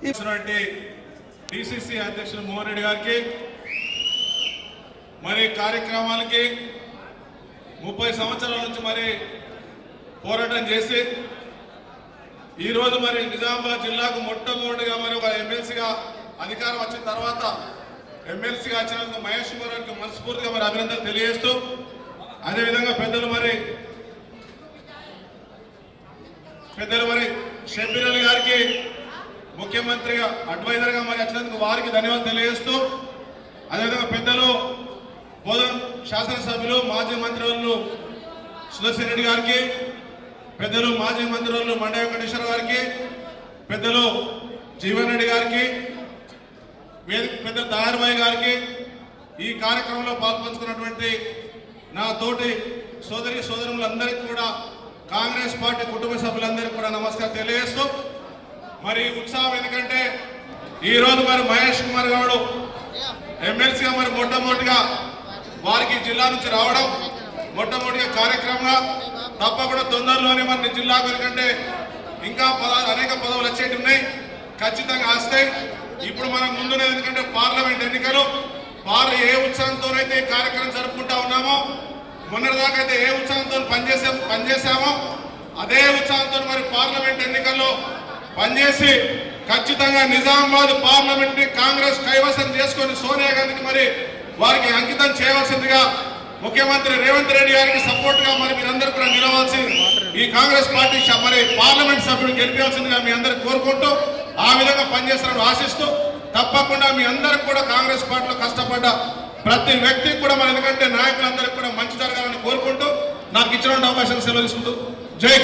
ఇచ్చినటువంటి డిసిసి అధ్యక్షులు మోహన్ రెడ్డి గారికి మరి కార్యక్రమాలకి ముప్పై సంవత్సరాల నుంచి మరి పోరాటం చేసి ఈరోజు మరి నిజామాబాద్ జిల్లాకు మొట్టమొదటిగా మరి ఒక ఎమ్మెల్సీగా అధికారం వచ్చిన తర్వాత ఎమ్మెల్సీగా వచ్చినందుకు మహేష్ కుమార్ గారికి మనస్ఫూర్తిగా మరి అభినందనలు తెలియజేస్తూ అదేవిధంగా పెద్దలు మరి పెద్దలు మరి షబ్బీర్ అలీ గారికి ముఖ్యమంత్రిగా అడ్వైజర్గా మరి వచ్చినందుకు వారికి ధన్యవాదాలు తెలియజేస్తూ అదేవిధంగా పెద్దలు బోధన శాసనసభ్యులు మాజీ మంత్రివర్లు సుదర్శన్ రెడ్డి గారికి పెద్దలు మాజీ మంత్రివర్లు మండ వెంకటేశ్వర గారికి పెద్దలు జీవన్ రెడ్డి గారికి పెద్ద దాయర్బాయి గారికి ఈ కార్యక్రమంలో పాల్పంచుకున్నటువంటి నా తోటి సోదరి సోదరులందరికీ కూడా కాంగ్రెస్ పార్టీ కుటుంబ సభ్యులందరికీ కూడా నమస్కారం తెలియజేస్తూ మరి ఉత్సాహం ఎందుకంటే ఈ రోజు మరి మహేష్ కుమార్ గౌడ్ ఎమ్మెల్సీగా మరి మొట్టమొదటిగా వారికి జిల్లా నుంచి రావడం మొట్టమొదటిగా కార్యక్రమంగా తప్పకుండా తొందరలోనే మన జిల్లాకు ఎందుకంటే ఇంకా అనేక పదవులు వచ్చేటి ఉన్నాయి. ఖచ్చితంగా వస్తాయి ఇప్పుడు మనం ముందునే ఎందుకంటే పార్లమెంట్ ఎన్నికలు వారు ఏ ఉత్సాహంతోనైతే కార్యక్రమం జరుపుకుంటా ఉన్నామో మొన్నటిదాకా అయితే ఏ ఉత్సాహంతో పనిచేసే పనిచేసామో అదే ఉత్సాహంతో మరి పార్లమెంట్ ఎన్నికల్లో పనిచేసి ఖచ్చితంగా నిజామాబాద్ పార్లమెంట్ని కాంగ్రెస్ కైవసం చేసుకొని సోనియా గాంధీకి మరి వారికి అంకితం చేయవలసిందిగా ముఖ్యమంత్రి రేవంత్ రెడ్డి గారికి సపోర్ట్గా మరి మీరందరూ కూడా నిలవాల్సి ఈ కాంగ్రెస్ పార్టీ మరి పార్లమెంట్ సభ్యుడు గెలిపించాల్సిందిగా మీ అందరికి కోరుకుంటూ ఆ విధంగా పనిచేస్తారని ఆశిస్తూ తప్పకుండా మీ అందరికి కూడా కాంగ్రెస్ పార్టీలో కష్టపడ్డ ప్రతి వ్యక్తికి కూడా మన ఎందుకంటే నాయకులందరికీ కూడా మంచి జరగాలని కోరుకుంటూ నాకు ఇచ్చిన అవకాశం సెలవు తీసుకుంటూ జై